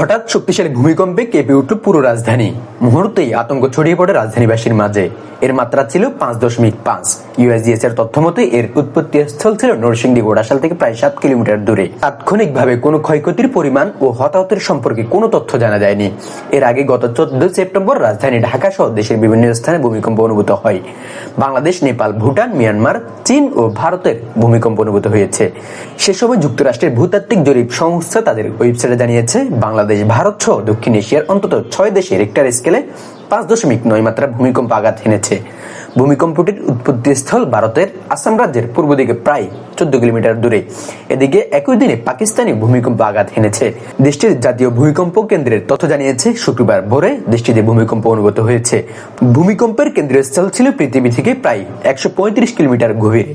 হঠাৎ শক্তিশালী ভূমিকম্পে কেঁপে উঠল পুরো রাজধানী। মুহূর্তেই আতঙ্ক ছড়িয়ে পড়ে রাজধানীবাসীর মাঝে। এর মাত্রা ছিল পাঁচ দশমিক পাঁচ। ইউএসডিএস এর তথ্য মতে, এর উৎপত্তি স্থল ছিল নরসিংদী গোড়াশাল থেকে প্রায় সাত কিলোমিটার দূরে। তাৎক্ষণিকভাবে কোনো ক্ষয়ক্ষতির পরিমাণ ও হতাহতের সম্পর্কে কোনো তথ্য জানা যায়নি। এর আগে গত চোদ্দ সেপ্টেম্বর রাজধানী ঢাকা সহ দেশের বিভিন্ন স্থানে ভূমিকম্প অনুভূত হয়। বাংলাদেশ, নেপাল, ভুটান, মিয়ানমার, চীন ও ভারতের ভূমিকম্প অনুভূত হয়েছে। সে সময় যুক্তরাষ্ট্রের ভূতাত্ত্বিক জরিপ সংস্থা তাদের ওয়েবসাইটে জানিয়েছে, বাংলাদেশ ভারত সহ দক্ষিণ এশিয়ার অন্তত ছয় দেশে রেক্টার স্কেলে পাঁচ দশমিক নয় মাত্রা ভূমিকম্প আঘাত হেনেছে। ভূমিকম্পটির উৎপত্তিস্থল ভারতের আসাম রাজ্যের পূর্ব দিকে প্রায় চোদ্দ কিলোমিটার দূরে। এদিকে একই দিনে পাকিস্তানি ভূমিকম্প আঘাত হেনেছে। দেশটির জাতীয় ভূমিকম্প কেন্দ্রের তথ্য জানিয়েছে, শুক্রবার ভোরে দেশটিতে ভূমিকম্প অনুভূত হয়েছে। ভূমিকম্পের কেন্দ্রীয় স্থল ছিল পৃথিবী থেকে প্রায় একশো পঁয়ত্রিশ কিলোমিটার গভীরে।